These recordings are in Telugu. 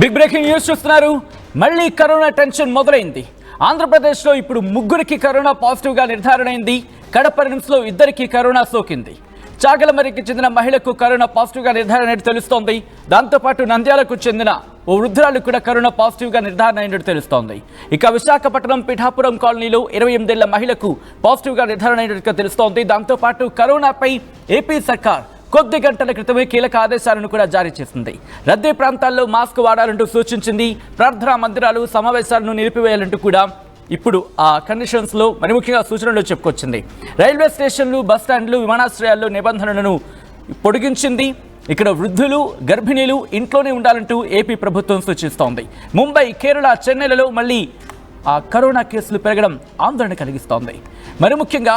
బిగ్ బ్రేకింగ్ న్యూస్ చూస్తున్నారు. మళ్ళీ కరోనా టెన్షన్ మొదలైంది. ఆంధ్రప్రదేశ్లో ఇప్పుడు ముగ్గురికి కరోనా పాజిటివ్గా నిర్ధారణ అయింది కడప నిమ్స్లో ఇద్దరికి కరోనా సోకింది. చాగలమరికి చెందిన మహిళకు కరోనా పాజిటివ్గా నిర్ధారణ అయినట్టు తెలుస్తోంది. దాంతోపాటు నంద్యాలకు చెందిన ఓ వృద్ధురాలు కూడా కరోనా పాజిటివ్గా నిర్ధారణ అయినట్టు తెలుస్తోంది. ఇక విశాఖపట్నం పిఠాపురం కాలనీలో ఇరవై ఎనిమిదేళ్ళ మహిళకు పాజిటివ్గా నిర్ధారణ అయినట్టుగా తెలుస్తోంది. దాంతోపాటు కరోనాపై ఏపీ సర్కార్ కొద్ది గంటల క్రితమే కీలక ఆదేశాలను కూడా జారీ చేసింది. రద్దీ ప్రాంతాల్లో మాస్క్ వాడాలంటూ సూచించింది. ప్రార్థనా మందిరాలు సమావేశాలను నిలిపివేయాలంటూ కూడా ఇప్పుడు ఆ కండిషన్స్లో మరి ముఖ్యంగా సూచనలు చెప్పుకొచ్చింది. రైల్వే స్టేషన్లు బస్ స్టాండ్లు విమానాశ్రయాల్లో నిబంధనలను పొడిగించింది. ఇక్కడ వృద్ధులు గర్భిణీలు ఇంట్లోనే ఉండాలంటూ ఏపీ ప్రభుత్వం సూచిస్తోంది. ముంబై కేరళ చెన్నైలలో మళ్ళీ ఆ కరోనా కేసులు పెరగడం ఆందోళన కలిగిస్తోంది. మరి ముఖ్యంగా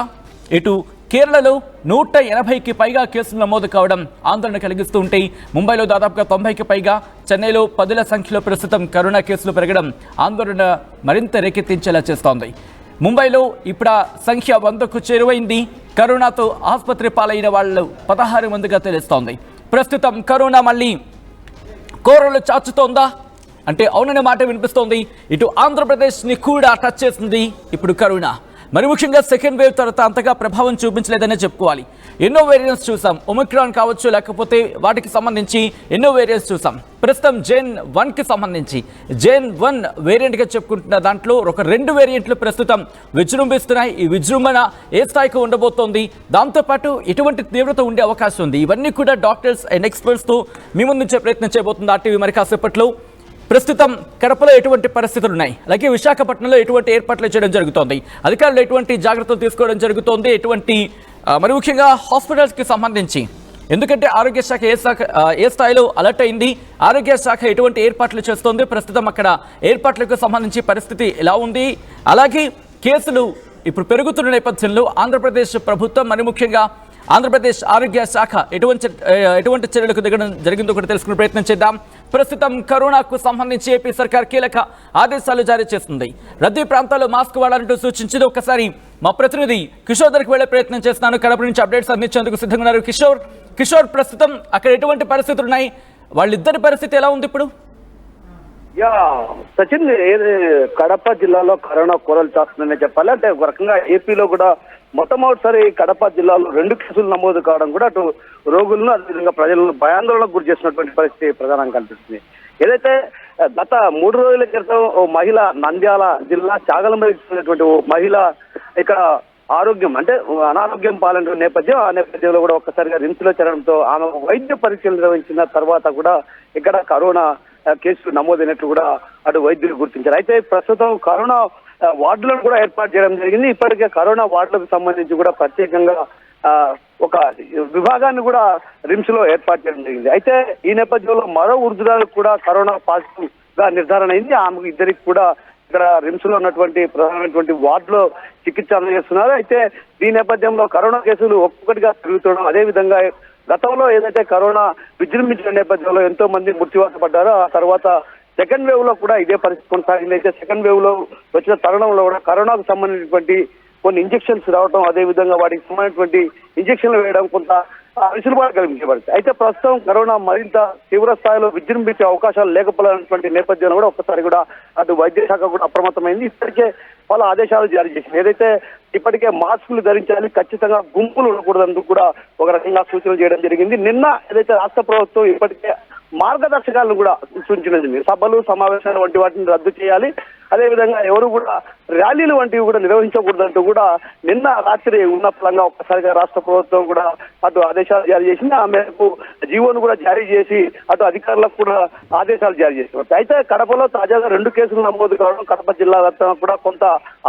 ఇటు కేరళలో నూట ఎనభైకి పైగా కేసులు నమోదు కావడం ఆందోళన కలిగిస్తూ ఉంటే ముంబైలో దాదాపుగా తొంభైకి పైగా చెన్నైలో పదుల సంఖ్యలో ప్రస్తుతం కరోనా కేసులు పెరగడం ఆందోళన మరింత రేకెత్తించేలా చేస్తోంది. ముంబైలో ఇప్పుడు సంఖ్య వందకు చేరువైంది. కరోనాతో ఆసుపత్రి పాలైన వాళ్ళు పదహారు మందిగా తెలుస్తోంది. ప్రస్తుతం కరోనా మళ్ళీ కోరలు చాచుతోందా? అంటే అవుననే మాట వినిపిస్తోంది. ఇటు ఆంధ్రప్రదేశ్ని కూడా టచ్ చేసింది ఇప్పుడు కరోనా. మరి ముఖ్యంగా సెకండ్ వేవ్ తర్వాత అంతగా ప్రభావం చూపించలేదనే చెప్పుకోవాలి. ఎన్నో వేరియంట్స్ చూసాం. ఒమిక్రాన్ కావచ్చు లేకపోతే వాటికి సంబంధించి ఎన్నో వేరియంట్స్ చూసాం. ప్రస్తుతం జేన్ వన్కి సంబంధించి. జేన్ వన్ వేరియంట్గా చెప్పుకుంటున్న దాంట్లో ఒక రెండు వేరియంట్లు ప్రస్తుతం విజృంభిస్తున్నాయి. ఈ విజృంభణ ఏ స్థాయికి ఉండబోతోంది? దాంతోపాటు ఎటువంటి తీవ్రత ఉండే అవకాశం ఉంది. ఇవన్నీ కూడా డాక్టర్స్ అండ్ ఎక్స్పర్ట్స్తో మీ ముందుంచే ప్రయత్నం చేయబోతుంది. ఆర్టీవీ మరి కాసేపట్లో ప్రస్తుతం కడపలో ఎటువంటి పరిస్థితులు ఉన్నాయి అలాగే విశాఖపట్నంలో ఎటువంటి ఏర్పాట్లు చేయడం జరుగుతోంది? అధికారులు ఎటువంటి జాగ్రత్తలు తీసుకోవడం జరుగుతోంది? ఎటువంటి మరి ముఖ్యంగా హాస్పిటల్స్కి సంబంధించి? ఎందుకంటే ఆరోగ్య శాఖ ఏ శాఖ ఏ స్థాయిలో అలర్ట్ అయింది? ఆరోగ్య శాఖ ఎటువంటి ఏర్పాట్లు చేస్తోంది? ప్రస్తుతం అక్కడ ఏర్పాట్లకు సంబంధించి పరిస్థితి ఎలా ఉంది? అలాగే కేసులు ఇప్పుడు పెరుగుతున్న నేపథ్యంలో ఆంధ్రప్రదేశ్ ప్రభుత్వం మరి ముఖ్యంగా ఆంధ్రప్రదేశ్ ఆరోగ్య శాఖ ఎటువంటి ఎటువంటి చర్యలకు దిగడం జరిగిందో కూడా తెలుసుకునే ప్రయత్నం చేద్దాం. ప్రస్తుతం కరోనాకు సంబంధించి ఏపీ సర్కార్ కీలక ఆదేశాలు జారీ చేస్తుంది. రద్దీ ప్రాంతాల్లో మాస్క్ వాడాలంటూ సూచించింది ఒకసారి మా ప్రతినిధి కిషోర్ దగ్గరికి వెళ్ళే ప్రయత్నం చేస్తున్నాను. కడప నుంచి అప్డేట్స్ అందించేందుకు సిద్ధంగా ఉన్నారు. కిషోర్ కిషోర్ ప్రస్తుతం అక్కడ ఎటువంటి పరిస్థితులు ఉన్నాయి? వాళ్ళిద్దరి పరిస్థితి ఎలా ఉంది ఇప్పుడు? యా సచిన్ ఏది కడప జిల్లాలో కరోనా కూరలు చేస్తుందనే చెప్పాలి. అంటే ఒక రకంగా ఏపీలో కూడా మొట్టమొదటిసారి కడప జిల్లాలో రెండు కేసులు నమోదు కావడం కూడా అటు రోగులను అదేవిధంగా ప్రజలను భయాందోళనకు గురి చేసినటువంటి పరిస్థితి ప్రధానంగా కనిపిస్తుంది. ఏదైతే గత మూడు రోజుల క్రితం ఓ మహిళ నంద్యాల జిల్లా చాగలమరికి చెందినటువంటి ఓ మహిళ ఇక్కడ ఆరోగ్యం అంటే అనారోగ్యం పాలన నేపథ్యం ఆ నేపథ్యంలో కూడా ఒక్కసారిగా రిమ్స్లో చేరడంతో ఆమె వైద్య పరీక్షలు నిర్వహించిన తర్వాత కూడా ఇక్కడ కరోనా కేసులు నమోదైనట్లు కూడా అటు వైద్యులు గుర్తించారు. అయితే ప్రస్తుతం కరోనా వార్డులను కూడా ఏర్పాటు చేయడం జరిగింది. ఇప్పటికే కరోనా వార్డులకు సంబంధించి కూడా ప్రత్యేకంగా ఒక విభాగాన్ని కూడా రిమ్స్లో ఏర్పాటు చేయడం జరిగింది. అయితే ఈ నేపథ్యంలో మరో వృద్ధురాలకు కూడా కరోనా పాజిటివ్గా నిర్ధారణ అయింది. ఆమెకు ఇద్దరికి కూడా ఇక్కడ రిమ్స్లో ఉన్నటువంటి ప్రధానమైనటువంటి వార్డులో చికిత్స అందజేస్తున్నారు. అయితే ఈ నేపథ్యంలో కరోనా కేసులు ఒక్కొక్కటిగా పెరుగుతుండడం అదే విధంగా గతంలో ఏదైతే కరోనా విజృంభించిన నేపథ్యంలో ఎంతో మంది మృత్యువాత పడ్డారో ఆ తర్వాత సెకండ్ వేవ్లో కూడా ఇదే పరిస్థితి కొనసాగింది. అయితే సెకండ్ వేవ్లో వచ్చిన తరుణంలో కూడా కరోనాకు సంబంధించినటువంటి కొన్ని ఇంజెక్షన్స్ రావడం అదే విధంగా వాటికి సంబంధించినటువంటి ఇంజెక్షన్లు వేయడం కొంత ఆ, వెసులుబాటు అయితే ప్రస్తుతం కరోనా మరింత తీవ్ర స్థాయిలో విజృంభించే అవకాశాలు లేకపోయినటువంటి నేపథ్యంలో కూడా ఒక్కసారి కూడా అటు వైద్య శాఖ కూడా అప్రమత్తమైంది. ఇప్పటికే పలు ఆదేశాలు జారీ చేసింది. ఏదైతే ఇప్పటికే మాస్కులు ధరించాలి ఖచ్చితంగా గుంపులు ఉండకూడదందుకు కూడా ఒక రకంగా సూచనలు చేయడం జరిగింది. నిన్న ఏదైతే రాష్ట్ర ప్రభుత్వం ఇప్పటికే మార్గదర్శకాలను కూడా సూచించినది సభలు సమావేశాలు వంటి వాటిని రద్దు చేయాలి. అదేవిధంగా ఎవరు కూడా ర్యాలీలు వంటివి కూడా నిర్వహించకూడదంటూ కూడా నిన్న రాత్రి ఉన్న ఫలంగా ఒక్కసారిగా రాష్ట్ర ప్రభుత్వం కూడా అటు ఆదేశాలు జారీ చేసింది. ఆ మేరకు జీవోను కూడా జారీ చేసి అటు అధికారులకు కూడా ఆదేశాలు జారీ చేసినారు అయితే కడపలో తాజాగా రెండు కేసులు నమోదు కావడం కడప జిల్లా వ్యాప్తంగా కూడా కొంత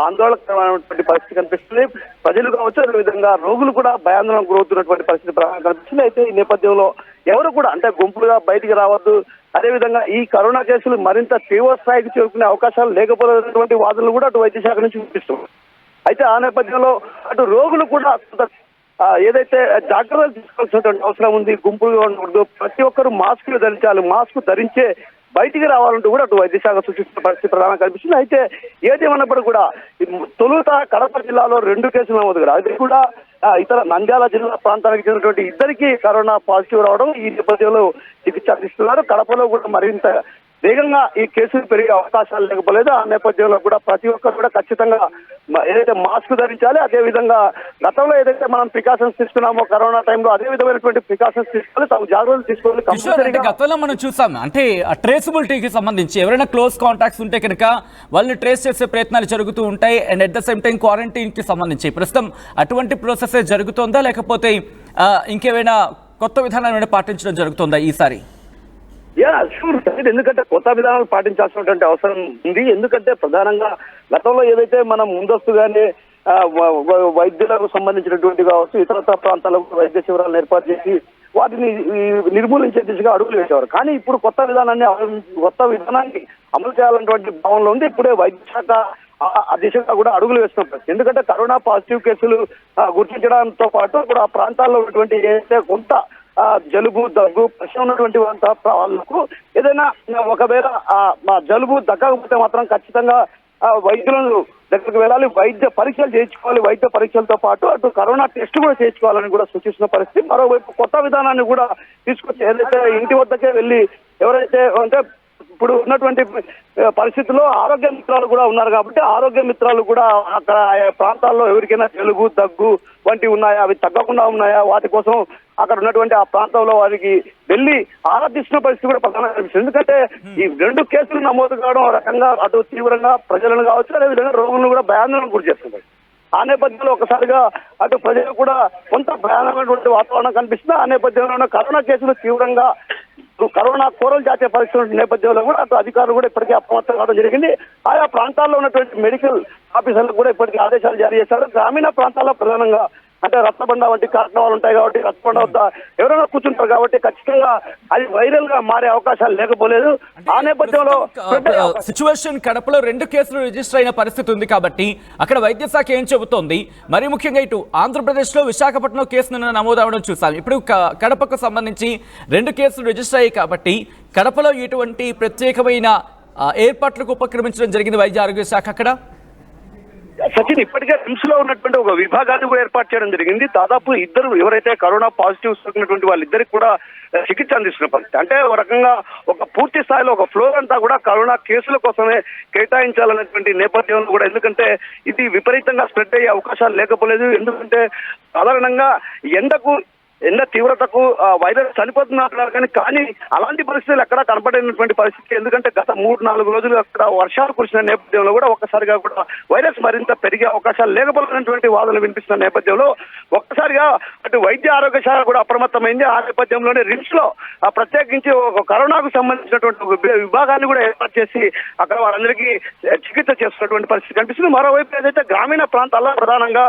ఆందోళనకరమైనటువంటి పరిస్థితి కనిపిస్తుంది. ప్రజలు కావచ్చు అదేవిధంగా రోగులు కూడా భయాందోళనకు గురవుతున్నటువంటి పరిస్థితి ప్రధానంగా కనిపిస్తుంది. అయితే ఈ నేపథ్యంలో ఎవరు కూడా అంటే గుంపులుగా బయటికి రావద్దు. అదేవిధంగా ఈ కరోనా కేసులు మరింత తీవ్ర స్థాయికి చేరుకునే అవకాశాలు లేకపోతున్నటువంటి వాదనలు కూడా అటు వైద్య శాఖ నుంచి వినిపిస్తుంది అయితే ఆ నేపథ్యంలో అటు రోగులు కూడా ఏదైతే జాగ్రత్తలు తీసుకోవాల్సినటువంటి అవసరం ఉంది గుంపులుగా ఉండకూడదు ప్రతి ఒక్కరు మాస్కులు ధరించాలి. మాస్క్ ధరించే బయటికి రావాలంటూ కూడా అటు వైద్య శాఖ సూచిస్తున్న పరిస్థితి ప్రధానంగా కనిపిస్తుంది. అయితే ఏదేమన్నప్పుడు కూడా తొలుత కడప జిల్లాలో రెండు కేసులు నమోదు కదా. అది కూడా ఇతర నంద్యాల జిల్లా ప్రాంతానికి చెందినటువంటి ఇద్దరికి కరోనా పాజిటివ్ రావడం ఈ నేపథ్యంలో చికిత్స అందిస్తున్నారు. కడపలో కూడా మరింత వేగంగా ఈ కేసులు పెరిగే అవకాశాలు లేకపోలేదు. ఆ నేపథ్యంలో కూడా ప్రతి ఒక్కరు కూడా ఖచ్చితంగా ఏదైతే మాస్క్ ధరించాలి అదే విధంగా గతంలో ఏదైతే మనం ప్రికాషన్స్ తీసుకున్నామో కరోనా టైంలో అదే విధమైనటువంటి ప్రికాషన్స్ తీసుకోవాలి తగు జాగ్రత్తలు తీసుకోవాలి అంటే కంపల్సరీగా. గతంలో మనం చూసాం. అంటే ట్రేసబిలిటీకి సంబంధించి ఎవరైనా క్లోజ్ కాంటాక్ట్స్ ఉంటే కనుక వాళ్ళని ట్రేస్ చేసే ప్రయత్నాలు జరుగుతూ ఉంటాయి. And at the same time క్వారంటైన్కి సంబంధించి ప్రస్తుతం అటువంటి ప్రాసెస్ జరుగుతోందా? లేకపోతే ఇంకేమైనా కొత్త విధానాలు పాటించడం జరుగుతుందా ఈసారి? యా షూర్ ఎందుకంటే కొత్త విధానాలు పాటించాల్సినటువంటి అవసరం ఉంది. ఎందుకంటే ప్రధానంగా గతంలో ఏదైతే మనం ముందస్తుగానే వ- వైద్యులకు సంబంధించినటువంటి కావచ్చు ఇతరత్ర ప్రాంతాలకు వైద్య శిబిరాలను ఏర్పాటు చేసి వాటిని నిర్మూలించే దిశగా అడుగులు వేసేవారు. కానీ ఇప్పుడు కొత్త విధానాన్ని కొత్త విధానాన్ని అమలు చేయాలన్నటువంటి భావనలో ఉంది. ఇప్పుడే వైద్య శాఖ ఆ- దిశగా కూడా అడుగులు వేస్తున్నాం ఎందుకంటే కరోనా పాజిటివ్ కేసులు గుర్తించడంతో పాటు ఇప్పుడు ఆ ప్రాంతాల్లో ఉన్నటువంటి ఏదైతే కొంత జలుబు దగ్గు ప్రశ్న ఉన్నటువంటి వాళ్ళకు ఏదైనా ఒకవేళ మా జలుబు దగ్గకపోతే మాత్రం ఖచ్చితంగా వైద్యులను దగ్గరికి వెళ్ళాలి. వైద్య పరీక్షలు చేయించుకోవాలి. వైద్య పరీక్షలతో పాటు అటు కరోనా టెస్ట్ కూడా చేయించుకోవాలని కూడా సూచిస్తున్న పరిస్థితి. మరోవైపు కొత్త విధానాన్ని కూడా తీసుకొచ్చి ఏదైతే ఇంటి వద్దకే వెళ్ళి ఎవరైతే అంటే ఇప్పుడు ఉన్నటువంటి పరిస్థితుల్లో ఆరోగ్య మిత్రాలు కూడా ఉన్నారు కాబట్టి ఆరోగ్య మిత్రాలు కూడా అక్కడ ఆయా ప్రాంతాల్లో ఎవరికైనా జలుబు దగ్గు వంటివి ఉన్నాయా? అవి తగ్గకుండా ఉన్నాయా? వాటి కోసం అక్కడ ఉన్నటువంటి ఆ ప్రాంతంలో వారికి వెళ్ళి ఆరాధిస్తున్న పరిస్థితి కూడా ప్రధానంగా కనిపిస్తుంది. ఎందుకంటే ఈ రెండు కేసులు నమోదు కావడం రకంగా అటు తీవ్రంగా ప్రజలను కావచ్చు అదేవిధంగా రోగులను కూడా భయాందోళనకు గురి చేస్తుంది. ఆ నేపథ్యంలో ఒకసారిగా అటు ప్రజలు కూడా కొంత భయానకమైనటువంటి వాతావరణం కనిపిస్తుంది. ఆ నేపథ్యంలో కరోనా కేసులు తీవ్రంగా కరోనా కోరలు జాతీయ పరీక్షల నేపథ్యంలో కూడా అటు అధికారులు కూడా ఇప్పటికే అప్రమత్తం కావడం జరిగింది. ఆయా ప్రాంతాల్లో ఉన్నటువంటి మెడికల్ ఆఫీసర్లకు కూడా ఇప్పటికే ఆదేశాలు జారీ చేశారు. గ్రామీణ ప్రాంతాల్లో ప్రధానంగా అంటే రక్తబండ వంటి కార్యక్రమాలు ఉంటాయి కాబట్టి రక్తబండ వద్ద ఎవరైనా కూర్చుంటారు కాబట్టి ఖచ్చితంగా అది వైరల్గా మారే అవకాశాలు లేకపోలేదు. ఆ నేపథ్యంలో సిచ్యువేషన్ కడపలో రెండు కేసులు రిజిస్టర్ అయిన పరిస్థితి ఉంది కాబట్టి అక్కడ వైద్య శాఖ ఏం చెబుతోంది? మరి ముఖ్యంగా ఇటు ఆంధ్రప్రదేశ్లో విశాఖపట్నం కేసు నిన్న నమోదవడం చూసాం. ఇప్పుడు కడపకు సంబంధించి రెండు కేసులు రిజిస్టర్ అయ్యాయి కాబట్టి కడపలో ఇటువంటి ప్రత్యేకమైన ఏర్పాట్లకు ఉపక్రమించడం జరిగింది వైద్య ఆరోగ్య శాఖ అక్కడ? సచిన్ ఇప్పటికే రిమ్స్లో ఉన్నటువంటి ఒక విభాగాన్ని కూడా ఏర్పాటు చేయడం జరిగింది. దాదాపు ఇద్దరు ఎవరైతే కరోనా పాజిటివ్ ఉన్నటువంటి వాళ్ళిద్దరికి కూడా చికిత్స అందిస్తున్న పరిస్థితి. అంటే ఒక రకంగా ఒక పూర్తి స్థాయిలో ఒక ఫ్లోర్ అంతా కూడా కరోనా కేసుల కోసమే కేటాయించాలన్నటువంటి నేపథ్యంలో కూడా ఎందుకంటే ఇది విపరీతంగా స్ప్రెడ్ అయ్యే అవకాశాలు లేకపోలేదు. ఎందుకంటే సాధారణంగా ఎండకు ఎండ తీవ్రతకు వైరస్ చనిపోతున్నారు కానీ కానీ అలాంటి పరిస్థితులు ఎక్కడ కనపడినటువంటి పరిస్థితి. ఎందుకంటే గత మూడు నాలుగు రోజులు అక్కడ వర్షాలు కురిసిన నేపథ్యంలో కూడా ఒక్కసారిగా కూడా వైరస్ మరింత పెరిగే అవకాశాలు లేకపోతున్నటువంటి వాదనలు వినిపిస్తున్న నేపథ్యంలో ఒక్కసారిగా అటు వైద్య ఆరోగ్య శాఖ కూడా అప్రమత్తమైంది. ఆ నేపథ్యంలోనే రిమ్స్లో ఆ, ప్రత్యేకించి ఒక కరోనాకు సంబంధించినటువంటి విభాగాన్ని కూడా ఏర్పాటు చేసి అక్కడ వాళ్ళందరికీ చికిత్స చేస్తున్నటువంటి పరిస్థితి కనిపిస్తుంది. మరోవైపు ఏదైతే గ్రామీణ ప్రాంతాల్లో ప్రధానంగా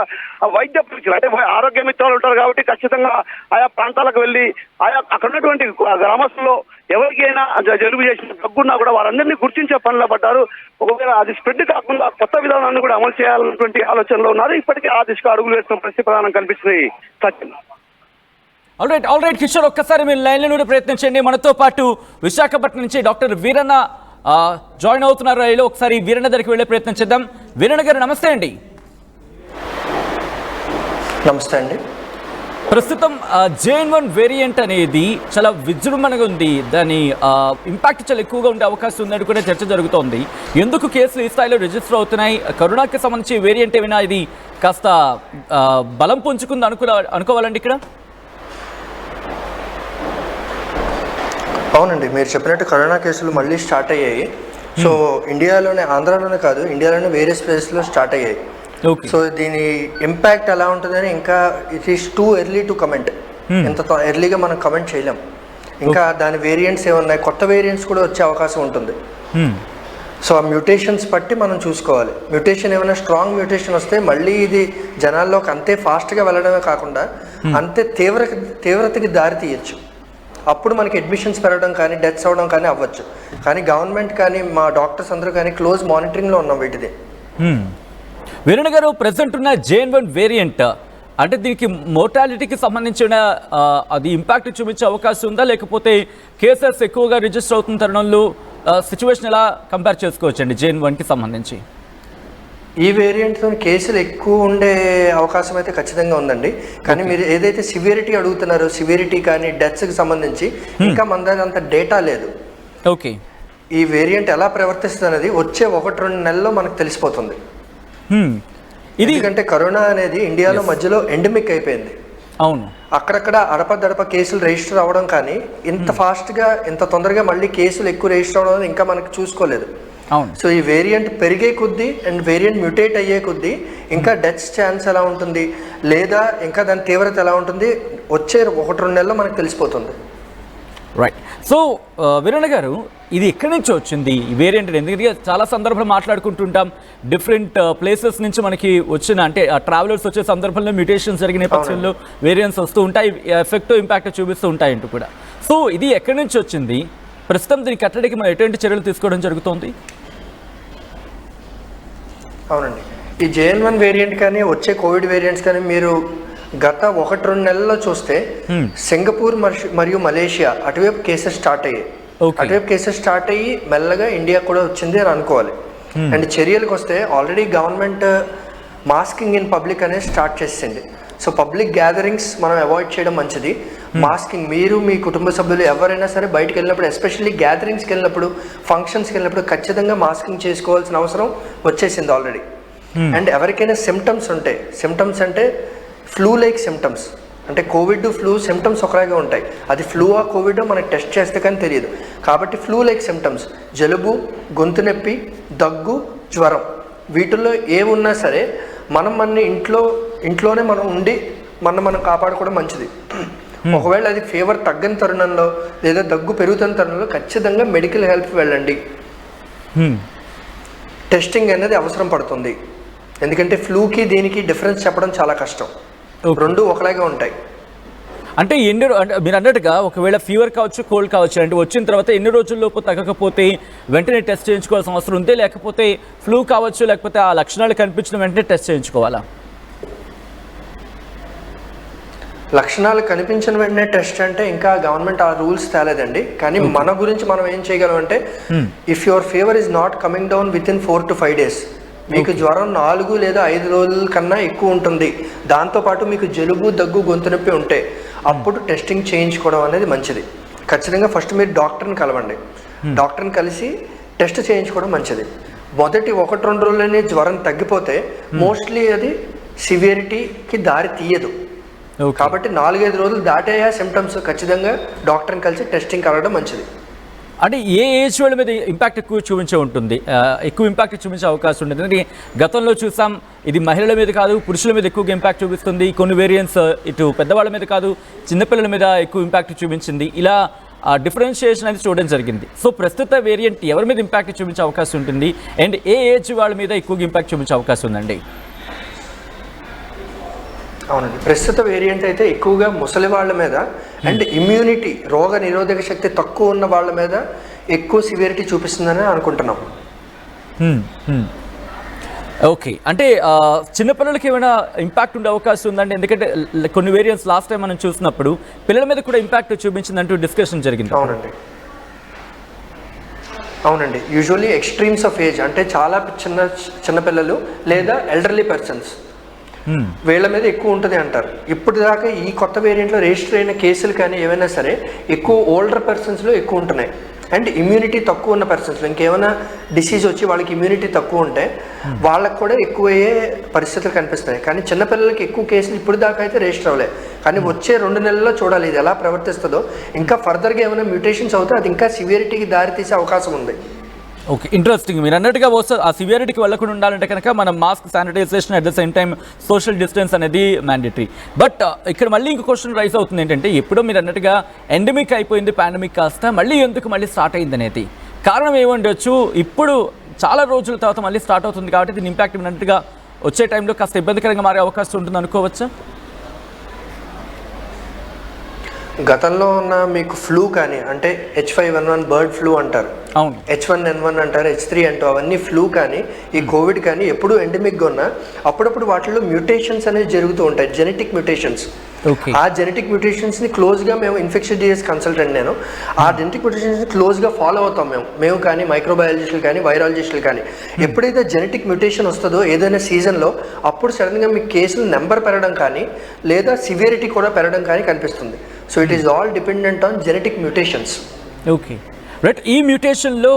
వైద్య పరీక్షలు అంటే ఆరోగ్య మిత్రాలు ఉంటారు కాబట్టి ఖచ్చితంగా ఆయా ప్రాంతాలకు వెళ్ళి ఆయా అక్కడ ఉన్నటువంటి గ్రామస్తుల్లో ఎవరికైనా జలుబు చేసిన దగ్గున్నా కూడా వారందరినీ గుర్తించే పనిలో పడ్డారు. ఒకవేళ అది స్ప్రెడ్ కాకుండా కొత్త విధానాన్ని కూడా అమలు చేయాలన్నటువంటి ఆలోచనలో ఉన్నారు. ఇప్పటికే ఆ దిశగా అడుగులు వేస్తున్న పరిస్థితి ప్రధానం కనిపిస్తుంది. Sachin all right all right Kishore ఒక్కసారి మీరు లైన్లో నుండి ప్రయత్నించండి. మనతో పాటు విశాఖపట్నం నుంచి డాక్టర్ వీరన్న ఆ, జాయిన్ అవుతున్నారు. రైలు ఒకసారి వీరన్న దగ్గరికి వెళ్ళే ప్రయత్నం చేద్దాం. వీరన్న గారు నమస్తే అండి. నమస్తే అండి. ప్రస్తుతం జేఎన్ వన్ వేరియంట్ అనేది చాలా విజృంభణగా ఉంది. దాని ఇంపాక్ట్ చాలా ఎక్కువగా ఉండే అవకాశం ఉందని కూడా చర్చ జరుగుతోంది. ఎందుకు కేసులు ఈ స్థాయిలో రిజిస్టర్ అవుతున్నాయి? కరోనాకి సంబంధించి వేరియంట్ ఏమైనా ఇది కాస్త బలం పుంజుకుంది అనుకో అనుకోవాలండి ఇక్కడ? అవునండి. మీరు చెప్పినట్టు కరోనా కేసులు మళ్ళీ స్టార్ట్ అయ్యాయి. సో ఇండియాలోనే ఆంధ్రాలోనే కాదు ఇండియాలోనే వేరే ప్లేస్లో స్టార్ట్ అయ్యాయి. సో దీని ఇంపాక్ట్ ఎలా ఉంటుందని ఇంకా it is too early to comment ఎంత ఎర్లీగా మనం కమెంట్ చేయలేం. ఇంకా దాని వేరియంట్స్ ఏమున్నాయి? కొత్త వేరియంట్స్ కూడా వచ్చే అవకాశం ఉంటుంది. సో ఆ మ్యూటేషన్స్ బట్టి మనం చూసుకోవాలి. మ్యూటేషన్ ఏమైనా స్ట్రాంగ్ మ్యూటేషన్ వస్తే మళ్ళీ ఇది జనాల్లోకి అంతే ఫాస్ట్గా వెళ్ళడమే కాకుండా అంతే తీవ్ర తీవ్రతకి దారి తీయచ్చు. అప్పుడు మనకి అడ్మిషన్స్ పెరగడం కానీ డెత్స్ అవ్వడం కానీ అవ్వచ్చు. కానీ గవర్నమెంట్ కానీ మా డాక్టర్స్ అందరూ కానీ క్లోజ్ మానిటరింగ్లో ఉన్నాం వీటిది. వీరణ గారు ప్రజెంట్ ఉన్న జేఎన్ వన్ వేరియంట్ అంటే దీనికి మోర్టాలిటీకి సంబంధించిన అది ఇంపాక్ట్ చూపించే అవకాశం ఉందా? లేకపోతే కేసెస్ ఎక్కువగా రిజిస్టర్ అవుతున్న తరుణంలో సిచ్యువేషన్ ఎలా కంపేర్ చేసుకోవచ్చండి జేఎన్ వన్కి సంబంధించి? ఈ వేరియంట్తో కేసులు ఎక్కువ ఉండే అవకాశం అయితే ఖచ్చితంగా ఉందండి. కానీ మీరు ఏదైతే సివియరిటీ అడుగుతున్నారో సివియరిటీ కానీ డెత్స్కి సంబంధించి ఇంకా మన దగ్గర అంత డేటా లేదు. ఓకే. ఈ వేరియంట్ ఎలా ప్రవర్తిస్తుంది అనేది వచ్చే ఒకటి రెండు నెలల్లో మనకు తెలిసిపోతుంది. ఇది ఎందుకంటే కరోనా అనేది ఇండియాలో మధ్యలో ఎండమిక్ అయిపోయింది. అవును. అక్కడక్కడ అడపదడప కేసులు రిజిస్టర్ అవ్వడం కానీ ఇంత ఫాస్ట్గా ఇంత తొందరగా మళ్ళీ కేసులు ఎక్కువ రిజిస్టర్ అవ్వడం ఇంకా మనకి చూసుకోలేదు. అవును. సో ఈ వేరియంట్ పెరిగే కొద్దీ అండ్ వేరియంట్ మ్యూటేట్ అయ్యే కొద్దీ ఇంకా డెత్స్ ఛాన్స్ ఎలా ఉంటుంది? లేదా ఇంకా దాని తీవ్రత ఎలా ఉంటుంది? వచ్చే ఒకటి రెండు నెలల్లో మనకు తెలిసిపోతుంది. రైట్ సో వీరಣ್ణ గారు ఇది ఎక్కడి నుంచి వచ్చింది? ఈ వేరియంట్ ఎందుకంటే చాలా సందర్భాలు మాట్లాడుకుంటుంటాం. డిఫరెంట్ ప్లేసెస్ నుంచి మనకి వచ్చిన అంటే ట్రావెలర్స్ వచ్చే సందర్భంలో మ్యూటేషన్స్ జరిగిన నేపథ్యంలో వేరియంట్స్ వస్తూ ఉంటాయి. ఎఫెక్ట్ ఇంపాక్ట్ చూపిస్తూ ఉంటాయి అంటూ కూడా. సో ఇది ఎక్కడి నుంచి వచ్చింది? ప్రస్తుతం దీన్ని కట్టడికి మనం ఎటువంటి చర్యలు తీసుకోవడం జరుగుతోంది? అవునండి. ఈ జేఎన్ వన్ వేరియంట్ కానీ వచ్చే కోవిడ్ వేరియంట్స్ కానీ మీరు గత ఒకటి రెండు నెలల్లో చూస్తే. సింగపూర్ మరియు మలేషియా అటువైపు కేసెస్ స్టార్ట్ అయ్యాయి. అటువైపు కేసెస్ స్టార్ట్ అయ్యి మెల్లగా ఇండియా కూడా వచ్చింది అని అనుకోవాలి. అండ్ చర్యలకు వస్తే already government masking in public అనేది స్టార్ట్ చేసింది. సో పబ్లిక్ గ్యాదరింగ్స్ మనం అవాయిడ్ చేయడం మంచిది. మాస్కింగ్ మీరు మీ కుటుంబ సభ్యులు ఎవరైనా సరే బయటకు వెళ్ళినప్పుడు ఎస్పెషల్లీ గ్యాదరింగ్స్కి వెళ్ళినప్పుడు ఫంక్షన్స్కి వెళ్ళినప్పుడు ఖచ్చితంగా మాస్కింగ్ చేసుకోవాల్సిన అవసరం వచ్చేసింది ఆల్రెడీ. అండ్ ఎవరికైనా సిమ్టమ్స్ ఉంటాయి సిమ్టమ్స్ అంటే ఫ్లూ లైక్ సిమ్టమ్స్ అంటే కోవిడ్ ఫ్లూ సిమ్టమ్స్ ఒకలాగే ఉంటాయి. అది ఫ్లూ ఆ కోవిడ్ మనకి టెస్ట్ చేస్తే కానీ తెలియదు. కాబట్టి ఫ్లూ లైక్ సిమ్టమ్స్ జలుబు గొంతు నొప్పి దగ్గు జ్వరం. వీటిల్లో ఏమున్నా సరే మనం మన ఇంట్లో ఇంట్లోనే మనం ఉండి మనం మనం కాపాడుకోవడం మంచిది. ఒకవేళ అది ఫీవర్ తగ్గని తరుణంలో లేదా దగ్గు పెరుగుతున్న తరుణంలో ఖచ్చితంగా మెడికల్ హెల్ప్ వెళ్ళండి. టెస్టింగ్ అనేది అవసరం పడుతుంది. ఎందుకంటే ఫ్లూకి దీనికి డిఫరెన్స్ చెప్పడం చాలా కష్టం. రెండు ఒకలాగే ఉంటాయి. అంటే ఎన్ని అంటే మీరు అన్నట్టుగా ఒకవేళ ఫీవర్ కావచ్చు కోల్డ్ కావచ్చు అంటే వచ్చిన తర్వాత ఎన్ని రోజుల్లోపు తగ్గకపోతే వెంటనే టెస్ట్ చేయించుకోవాల్సిన అవసరం ఉంది? లేకపోతే ఫ్లూ కావచ్చు లేకపోతే ఆ లక్షణాలు కనిపించిన వెంటనే టెస్ట్ చేయించుకోవాలా? లక్షణాలు కనిపించిన వెంటనే టెస్ట్ అంటే ఇంకా గవర్నమెంట్ ఆ రూల్స్ తేలేదండి. కానీ మన గురించి మనం ఏం చేయగలం అంటే if your fever is not coming down within four to five days మీకు జ్వరం నాలుగు లేదా ఐదు రోజుల కన్నా ఎక్కువ ఉంటుంది. దాంతోపాటు మీకు జలుబు దగ్గు గొంతు నొప్పి ఉంటే అప్పుడు టెస్టింగ్ చేయించుకోవడం అనేది మంచిది. ఖచ్చితంగా ఫస్ట్ మీరు డాక్టర్ని కలవండి. డాక్టర్ని కలిసి టెస్ట్ చేయించుకోవడం మంచిది. మొదటి ఒకటి రెండు రోజులనే జ్వరం తగ్గిపోతే మోస్ట్లీ అది సివియరిటీకి దారి తీయదు. కాబట్టి నాలుగైదు రోజులు దాటాయా సిమ్టమ్స్ ఖచ్చితంగా డాక్టర్ని కలిసి టెస్టింగ్ కలవడం మంచిది. అంటే ఏ ఏజ్ వాళ్ళ మీద ఇంపాక్ట్ ఎక్కువ చూపించే ఉంటుంది? ఎక్కువ ఇంపాక్ట్ చూపించే అవకాశం ఉంటుంది. ఎందుకంటే గతంలో చూసాం ఇది మహిళల మీద కాదు పురుషుల మీద ఎక్కువగా ఇంపాక్ట్ చూపిస్తుంది. కొన్ని వేరియంట్స్ ఇటు పెద్దవాళ్ళ మీద కాదు చిన్నపిల్లల మీద ఎక్కువ ఇంపాక్ట్ చూపించింది. ఇలా డిఫరెన్షియేషన్ అనేది చూడడం జరిగింది. సో ప్రస్తుత వేరియంట్ ఎవరి మీద ఇంపాక్ట్ చూపించే అవకాశం ఉంటుంది? అండ్ ఏ ఏజ్ వాళ్ళ మీద ఎక్కువగా ఇంపాక్ట్ చూపించే అవకాశం ఉందండి? అవునండి. ప్రస్తుత వేరియంట్ అయితే ఎక్కువగా ముసలి వాళ్ళ మీద అండ్ ఇమ్యూనిటీ రోగ నిరోధక శక్తి తక్కువ ఉన్న వాళ్ళ మీద ఎక్కువ సివియరిటీ చూపిస్తుందని అనుకుంటున్నాం. హ్మ్, హ్మ్. ఓకే అంటే చిన్నపిల్లలకి ఏమైనా ఇంపాక్ట్ ఉండే అవకాశం ఉందండి? ఎందుకంటే కొన్ని వేరియంట్స్ లాస్ట్ టైం మనం చూసినప్పుడు పిల్లల మీద కూడా ఇంపాక్ట్ చూపించిందంటూ డిస్కషన్ జరిగింది. అవునండి. అవునండి. యూజువల్లీ ఎక్స్ట్రీమ్స్ ఆఫ్ ఏజ్ అంటే చాలా చిన్న చిన్నపిల్లలు లేదా ఎల్డర్లీ పర్సన్స్. వీళ్ళ మీద ఎక్కువ ఉంటుంది అంటారు. ఇప్పుడు దాకా ఈ కొత్త వేరియంట్లో రిజిస్టర్ అయిన కేసులు కానీ ఏవైనా సరే ఎక్కువ ఓల్డర్ పర్సన్స్లో ఎక్కువ ఉంటున్నాయి. అండ్ ఇమ్యూనిటీ తక్కువ ఉన్న పర్సన్స్లో ఇంకేమైనా డిసీజ్ వచ్చి వాళ్ళకి ఇమ్యూనిటీ తక్కువ ఉంటే వాళ్ళకి కూడా ఎక్కువ అయ్యే పరిస్థితులు కనిపిస్తున్నాయి. కానీ చిన్నపిల్లలకి ఎక్కువ కేసులు ఇప్పుడు దాకా అయితే రిజిస్టర్ అవ్వలేదు కానీ వచ్చే రెండు నెలల్లో చూడాలి ఇది ఎలా ప్రవర్తిస్తుందో. ఇంకా ఫర్దర్గా ఏమైనా మ్యూటేషన్స్ అవుతే అది ఇంకా సివియరిటీకి దారితీసే అవకాశం ఉంది. ఓకే ఇంట్రెస్టింగ్ మీరు అన్నట్టుగా వస్తే ఆ సివియారిటీకి వెళ్ళకుండా ఉండాలంటే కనుక మనం mask sanitization at the same time social distance అనేది మ్యాండేటరీ బట్ uh, ఇక్కడ మళ్ళీ ఇంకో క్వశ్చన్ రైజ్ అవుతుంది ఏంటంటే ఎప్పుడో మీరు అన్నట్టుగా ఎండమిక్ అయిపోయింది పాండమిక్ కాస్త మళ్ళీ ఎందుకు మళ్ళీ స్టార్ట్ అయింది అనేది. కారణం ఏముండొచ్చు ఇప్పుడు చాలా రోజుల తర్వాత మళ్ళీ స్టార్ట్ అవుతుంది కాబట్టి దీని ఇంపాక్ట్ ఉన్నట్టుగా వచ్చే టైంలో కాస్త ఇబ్బందికరంగా మారే అవకాశం ఉంటుంది అనుకోవచ్చా? గతంలో ఉన్న మీకు ఫ్లూ కానీ అంటే H five one one bird flu అంటారు. అవును. హెచ్ వన్ ఎన్ వన్ అంటారు హెచ్ త్రీ అంటూ అవన్నీ ఫ్లూ కానీ ఈ కోవిడ్ కానీ ఎప్పుడు ఎండమిక్గా ఉన్నా అప్పుడప్పుడు వాటిలో మ్యూటేషన్స్ అనేవి జరుగుతూ ఉంటాయి జెనెటిక్ మ్యూటేషన్స్ ఆ జెనెటిక్ మ్యూటేషన్స్ని క్లోజ్గా మేము ఇన్ఫెక్షన్ డిజీస్ కన్సల్టెంట్ నేను. ఆ జెనెటిక్ మ్యూటేషన్స్ని క్లోజ్గా ఫాలో అవుతాం మేము. మేము కానీ మైక్రోబయాలజిస్టులు కానీ వైరాలజిస్టులు కానీ. ఎప్పుడైతే జెనెటిక్ మ్యూటేషన్ వస్తుందో ఏదైనా సీజన్లో అప్పుడు సడన్గా మీ కేసులు నెంబర్ పెరగడం కానీ లేదా సివియరిటీ కూడా పెరగడం కానీ కనిపిస్తుంది. So it is all dependent on genetic mutations okay right ఈ మ్యూటేషన్లో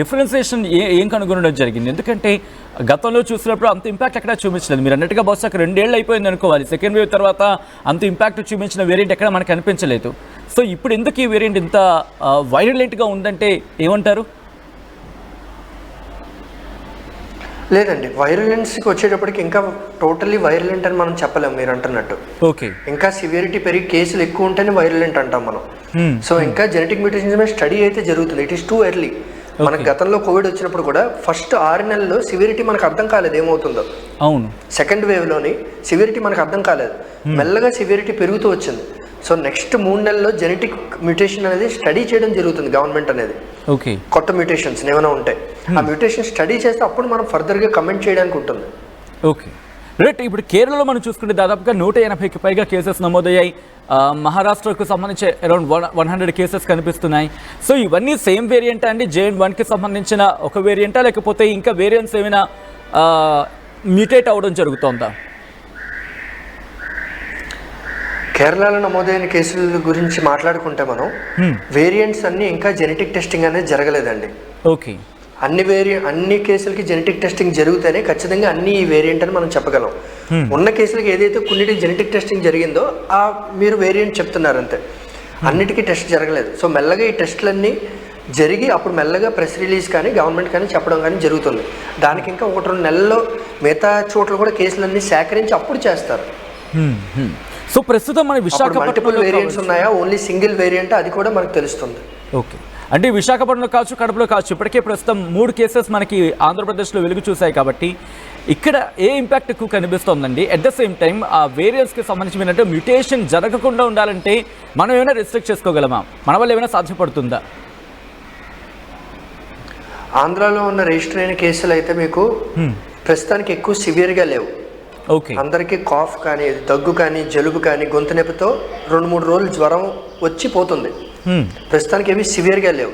డిఫరెన్సియేషన్ ఏ ఏం కనుగొనడం జరిగింది? ఎందుకంటే గతంలో చూసినప్పుడు అంత ఇంపాక్ట్ ఎక్కడ చూపించలేదు. మీరు అన్నట్టుగా బహుశా రెండేళ్ళు అయిపోయింది అనుకోవాలి. సెకండ్ వేవ్ తర్వాత అంత ఇంపాక్ట్ చూపించిన వేరియంట్ ఎక్కడ మనకు కనిపించలేదు సో ఇప్పుడు ఎందుకు ఈ వేరియంట్ ఇంత వైరలెంట్గా ఉందంటే ఏమంటారు? లేదండి వైరలెన్స్కి వచ్చేటప్పటికి ఇంకా టోటల్లీ వైరలెంట్ అని మనం చెప్పలేం మీరు అంటున్నట్టు. ఓకే. ఇంకా సివియరిటీ పెరిగి కేసులు ఎక్కువ ఉంటేనే వైరలెంట్ అంటాం మనం. సో ఇంకా జెనెటిక్ మ్యూటేషన్స్ మీద స్టడీ అయితే జరుగుతుంది. ఇట్ ఈస్ టూ ఎర్లీ మనకు గతంలో కోవిడ్ వచ్చినప్పుడు కూడా ఫస్ట్ ఆరు నెలల్లో సివియరిటీ మనకు అర్థం కాలేదు ఏమవుతుందో. అవును. సెకండ్ వేవ్లోని సివియరిటీ మనకు అర్థం కాలేదు. మెల్లగా సివియరిటీ పెరుగుతూ వచ్చింది. సో నెక్స్ట్ మూడు నెలల్లో జెనెటిక్ మ్యూటేషన్ అనేది స్టడీ చేయడం జరుగుతుంది గవర్నమెంట్ అనేది. ఓకే కొత్త మ్యూటేషన్స్ ఏమైనా ఉంటాయి ఆ మ్యూటేషన్ స్టడీ చేస్తే అప్పుడు మనం ఫర్దర్గా కమెంట్ చేయడానికి ఉంటుంది. ఓకే రైట్ ఇప్పుడు కేరళలో మనం చూసుకుంటే దాదాపుగా నూట ఎనభైకి పైగా కేసెస్ నమోదయ్యాయి. మహారాష్ట్రకు సంబంధించి around one one hundred cases కనిపిస్తున్నాయి. సో ఇవన్నీ సేమ్ వేరియంట్ అండి. జేఎన్ వన్కి సంబంధించిన ఒక వేరియంటా లేకపోతే ఇంకా వేరియంట్స్ ఏమైనా మ్యూటేట్ అవ్వడం జరుగుతోందా? కేరళలో నమోదైన కేసుల గురించి మాట్లాడుకుంటే మనం వేరియంట్స్ అన్ని ఇంకా జెనెటిక్ టెస్టింగ్ అనేది జరగలేదండి. ఓకే. అన్ని వేరియ అన్ని కేసులకి జెనెటిక్ టెస్టింగ్ జరిగితేనే ఖచ్చితంగా అన్ని ఈ వేరియంట్ అని మనం చెప్పగలం. ఉన్న కేసులకి ఏదైతే కొన్నిటికి జెనెటిక్ టెస్టింగ్ జరిగిందో ఆ మీరు వేరియంట్ చెప్తున్నారు అంతే. అన్నిటికీ టెస్ట్ జరగలేదు. సో మెల్లగా ఈ టెస్టులన్నీ జరిగి అప్పుడు మెల్లగా ప్రెస్ రిలీజ్ కానీ గవర్నమెంట్ కానీ చెప్పడం కానీ జరుగుతుంది. దానికి ఇంకా ఒకటి రెండు నెలల్లో మిగతా చోట్ల కూడా కేసులన్నీ సేకరించి అప్పుడు చేస్తారు. సో ప్రస్తుతం మన మల్టిపుల్ విశాఖపట్నంలో వేరియంట్స్ ఉన్నాయా? ఓన్లీ సింగిల్ వేరియంట్ అది కూడా మనకు తెలుస్తుంది. ఓకే. అంటే విశాఖపట్నంలో కావచ్చు కడపలో కావచ్చు ఇప్పటికే ప్రస్తుతం మూడు కేసెస్ మనకి ఆంధ్రప్రదేశ్లో వెలుగు చూశాయి కాబట్టి ఇక్కడ ఏ ఇంపాక్ట్ ఎక్కువ కనిపిస్తోందండి? అట్ ద సేమ్ టైం ఆ వేరియన్స్కి సంబంధించి మ్యూటేషన్ జరగకుండా ఉండాలంటే మనం ఏమైనా రిస్ట్రిక్ట్ చేసుకోగలమా? మన వల్ల ఏమైనా సాధ్యపడుతుందా? ఆంధ్రాలో ఉన్న రిజిస్టర్ అయిన కేసులు అయితే మీకు ప్రస్తుతానికి ఎక్కువ సివియర్గా లేవు. ఓకే. అందరికీ కాఫ్ కానీ దగ్గు కానీ జలుబు కానీ గొంతు నొప్పితో రెండు మూడు రోజులు జ్వరం వచ్చి పోతుంది. ప్రస్తుతానికి ఏవి సివియర్గా లేవు.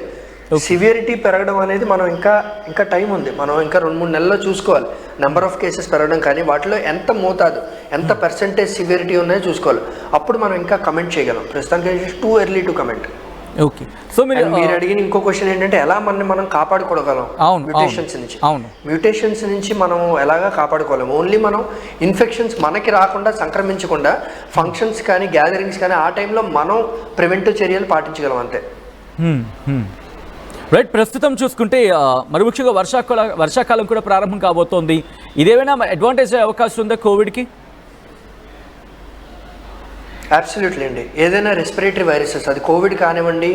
సివియరిటీ పెరగడం అనేది మనం ఇంకా ఇంకా టైం ఉంది. మనం ఇంకా రెండు మూడు నెలల్లో చూసుకోవాలి. నెంబర్ ఆఫ్ కేసెస్ పెరగడం కానీ వాటిలో ఎంత మోతాదు ఎంత పర్సెంటేజ్ సివియరిటీ ఉన్నాయో చూసుకోవాలి. అప్పుడు మనం ఇంకా కమెంట్ చేయగలం. ప్రస్తుతానికి too early to comment okay so మీరు మీరు అడిగిన ఇంకో క్వశ్చన్ ఏంటంటే ఎలా మనని మనం కాపాడుకోగలం? అవును, మ్యూటేషన్స్ నుంచి. అవును. మ్యూటేషన్స్ నుంచి మనం ఎలాగా కాపాడుకోలేము? ఓన్లీ మనం ఇన్ఫెక్షన్స్ మనకి రాకుండా సంక్రమించకుండా ఫంక్షన్స్ కానీ గ్యాదరింగ్స్ కానీ ఆ టైంలో మనం ప్రివెంటివ్ చర్యలు పాటించగలం అంతే. రైట్ ప్రస్తుతం చూసుకుంటే ఆ, మరి ముఖ్యంగా వర్షాకాల వర్షాకాలం కూడా ప్రారంభం కాబోతోంది. ఇదేమైనా అడ్వాంటేజ్ అవకాశం ఉందా కోవిడ్కి అబ్సల్యూట్లీ అండి. ఏదైనా రెస్పిరేటరీ వైరసెస్ అది కోవిడ్ కానివ్వండి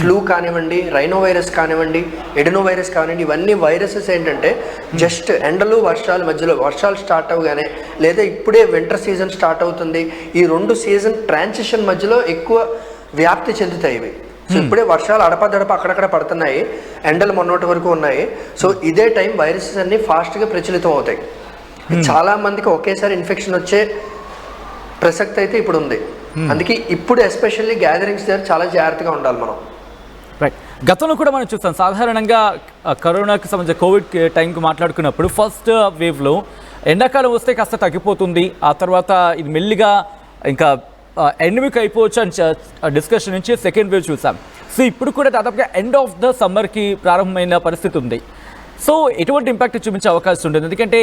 ఫ్లూ కానివ్వండి రైనో వైరస్ కానివ్వండి ఎడినో వైరస్ కానివ్వండి ఇవన్నీ వైరసెస్ ఏంటంటే జస్ట్ ఎండలు వర్షాల మధ్యలో వర్షాలు స్టార్ట్ అవగానే లేదా ఇప్పుడే వింటర్ సీజన్ స్టార్ట్ అవుతుంది. ఈ రెండు సీజన్ ట్రాన్సిషన్ మధ్యలో ఎక్కువ వ్యాప్తి చెందుతాయి ఇవి. సో ఇప్పుడే వర్షాలు అడపదడప అక్కడక్కడ పడుతున్నాయి. ఎండలు మొన్నటి వరకు ఉన్నాయి. సో ఇదే టైం వైరసెస్ అన్ని ఫాస్ట్గా ప్రచలితం అవుతాయి. చాలా మందికి ఒకేసారి ఇన్ఫెక్షన్ వచ్చే ప్రసక్తి అయితే ఇప్పుడు ఉంది అందుకే ఇప్పుడు ఎస్పెషల్లీ గ్యాదరింగ్స్ దగ్గర చాలా జాగ్రత్తగా ఉండాలి మనం. రైట్ గతంలో కూడా మనం చూస్తాం. సాధారణంగా కరోనాకి సంబంధించిన కోవిడ్ టైంకి మాట్లాడుకున్నప్పుడు ఫస్ట్ వేవ్లో ఎండాకాలం వస్తే కాస్త తగ్గిపోతుంది. ఆ తర్వాత ఇది మెల్లిగా ఇంకా ఎండమిక్ అయిపోవచ్చు అని డిస్కషన్ నుంచి సెకండ్ వేవ్ చూసాం. సో ఇప్పుడు కూడా దాదాపుగా ఎండ్ ఆఫ్ ద సమ్మర్కి ప్రారంభమైన పరిస్థితి ఉంది. సో ఎటువంటి ఇంపాక్ట్ చూపించే అవకాశం ఉంటుంది ఎందుకంటే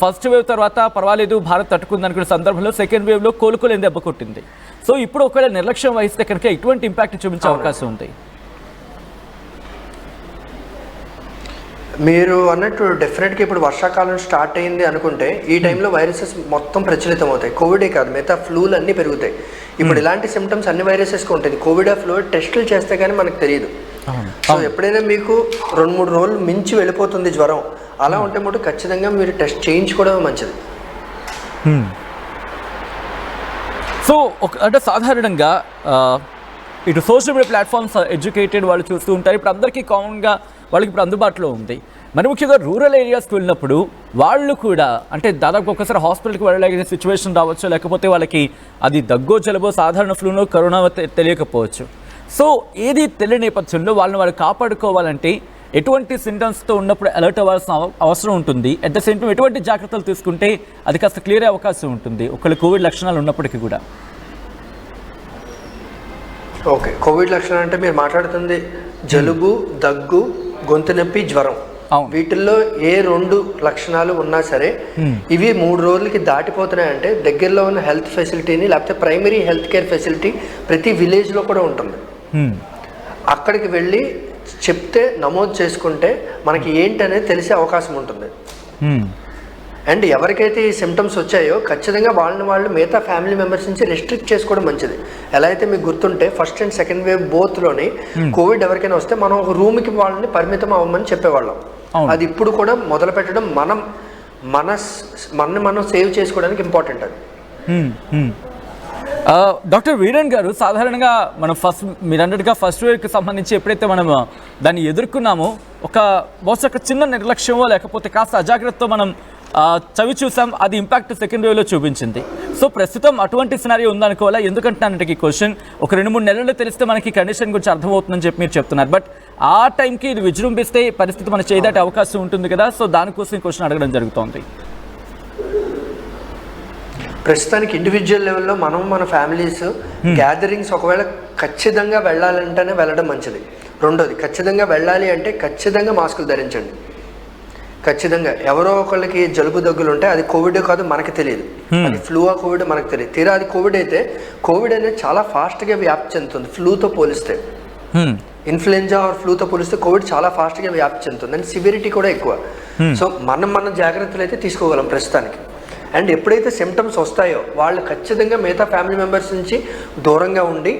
ఫస్ట్ వేవ్ తర్వాత పర్వాలేదు భారత్ తట్టుకుంది అనుకున్న సందర్భంలో సెకండ్ వేవ్లో కోలుకోలేని దెబ్బ కొట్టింది. సో ఇప్పుడు ఒకవేళ నిర్లక్ష్యం వహిస్తే కనుక ఎటువంటి ఇంపాక్ట్ చూపించే అవకాశం ఉంది? మీరు అన్నట్టు డెఫినెట్గా ఇప్పుడు వర్షాకాలం స్టార్ట్ అయింది అనుకుంటే ఈ టైంలో వైరసెస్ మొత్తం ప్రచలితం అవుతాయి. కోవిడే కాదు మిగతా ఫ్లూలు అన్నీ పెరుగుతాయి. ఇప్పుడు ఇలాంటి సిమ్టమ్స్ అన్ని వైరసెస్కి ఉంటుంది కోవిడ్ ఫ్లూ టెస్టులు చేస్తే కానీ మనకు తెలియదు సో ఎప్పుడైనా మీకు రెండు మూడు రోజులు మించి వెళ్ళిపోతుంది జ్వరం. అలా ఉంటే మటు ఖచ్చితంగా మీరు టెస్ట్ చేయించుకోవడం మంచిది. సో ఒక అంటే సాధారణంగా ఇటు సోషల్ మీడియా ప్లాట్ఫామ్స్ ఎడ్యుకేటెడ్ వాళ్ళు చూస్తూ ఉంటారు. ఇప్పుడు అందరికీ కామన్గా వాళ్ళకి ఇప్పుడు అందుబాటులో ఉంది. మరి ముఖ్యంగా రూరల్ ఏరియాస్కి వెళ్ళినప్పుడు వాళ్ళు కూడా అంటే దాదాపు ఒక్కసారి హాస్పిటల్కి వెళ్ళలేని సిచ్యువేషన్ రావచ్చు. లేకపోతే వాళ్ళకి అది దగ్గో జలుబో సాధారణ ఫ్లూనో కరోనా తెలియకపోవచ్చు. సో ఏది తెలియని నేపథ్యంలో వాళ్ళని వాళ్ళు కాపాడుకోవాలంటే ఎటువంటి సింటమ్స్తో ఉన్నప్పుడు అలర్ట్ అవ్వాల్సిన అవ- అవసరం ఉంటుంది. అట్ ద సేమ్ టైం ఎటువంటి జాగ్రత్తలు తీసుకుంటే అది కాస్త క్లియర్ అయ్యే అవకాశం ఉంటుంది. ఒకళ్ళు కోవిడ్ లక్షణాలు ఉన్నప్పటికీ కూడా. ఓకే కోవిడ్ లక్షణాలు అంటే మీరు మాట్లాడుతుంది జలుబు దగ్గు గొంతు నొప్పి జ్వరం. అవును. వీటిల్లో ఏ రెండు లక్షణాలు ఉన్నా సరే ఇవి మూడు రోజులకి దాటిపోతున్నాయంటే దగ్గరలో ఉన్న హెల్త్ ఫెసిలిటీని లేకపోతే ప్రైమరీ హెల్త్ కేర్ ఫెసిలిటీ ప్రతి విలేజ్లో కూడా ఉంటుంది. అక్కడికి వెళ్ళి చెప్తే నమోదు చేసుకుంటే మనకి ఏంటి అనేది తెలిసే అవకాశం ఉంటుంది. అండ్ ఎవరికైతే ఈ సిమ్టమ్స్ వచ్చాయో ఖచ్చితంగా వాళ్ళని వాళ్ళు మిగతా ఫ్యామిలీ మెంబర్స్ నుంచి రెస్ట్రిక్ట్ చేసుకోవడం మంచిది. ఎలా అయితే మీకు గుర్తుంటే ఫస్ట్ అండ్ సెకండ్ వేవ్ బోత్లోని కోవిడ్ ఎవరికైనా వస్తే మనం ఒక రూమ్కి వాళ్ళని పరిమితం అవ్వమని చెప్పేవాళ్ళం. అది ఇప్పుడు కూడా మొదలు పెట్టడం మనం మన మనం సేవ్ చేసుకోవడానికి ఇంపార్టెంట్ అది. డాక్టర్ వీరన్ గారు సాధారణంగా మనం ఫస్ట్ మీరు అన్నట్టుగా ఫస్ట్ వేవ్కి సంబంధించి ఎప్పుడైతే మనం దాన్ని ఎదుర్కొన్నామో ఒక బహుశా ఒక చిన్న నిర్లక్ష్యమో లేకపోతే కాస్త అజాగ్రత్తతో మనం చవి చూసాం అది ఇంపాక్ట్ సెకండ్ వేవ్లో చూపించింది. సో ప్రస్తుతం అటువంటి సినారియో ఉందనుకోవాలా? ఎందుకంటే ఈ క్వశ్చన్ ఒక రెండు మూడు నెలల్లో తెలిస్తే మనకి కండిషన్ గురించి అర్థమవుతుందని చెప్పి మీరు చెప్తున్నారు. బట్ ఆ టైంకి ఇది విజృంభిస్తే పరిస్థితి మన చేయదాటే అవకాశం ఉంటుంది కదా? సో దానికోసం ఈ క్వశ్చన్ అడగడం జరుగుతోంది. ప్రస్తుతానికి ఇండివిజువల్ లెవెల్లో మనం మన ఫ్యామిలీస్ గ్యాదరింగ్స్ ఒకవేళ ఖచ్చితంగా వెళ్ళాలంటేనే వెళ్ళడం మంచిది. రెండోది ఖచ్చితంగా వెళ్ళాలి అంటే ఖచ్చితంగా మాస్కులు ధరించండి. ఖచ్చితంగా ఎవరో ఒకళ్ళకి జలుబు దగ్గులు ఉంటే అది కోవిడ్ కాదు మనకి తెలియదు. అది ఫ్లూ ఆ కోవిడ్ మనకు తెలియదు. తీరా అది కోవిడ్ అయితే కోవిడ్ అనేది చాలా ఫాస్ట్గా వ్యాప్తి చెందుతుంది ఫ్లూతో పోలిస్తే. ఇన్ఫ్లుయెంజా ఆర్ ఫ్లూతో పోలిస్తే కోవిడ్ చాలా ఫాస్ట్గా వ్యాప్తి చెందుతుంది. అండ్ సివిరిటీ కూడా ఎక్కువ. సో మనం మన జాగ్రత్తలు అయితే తీసుకోగలం ప్రస్తుతానికి. అండ్ ఎప్పుడైతే సిమ్టమ్స్ వస్తాయో వాళ్ళు ఖచ్చితంగా మిగతా ఫ్యామిలీ మెంబర్స్ నుంచి దూరంగా ఉండి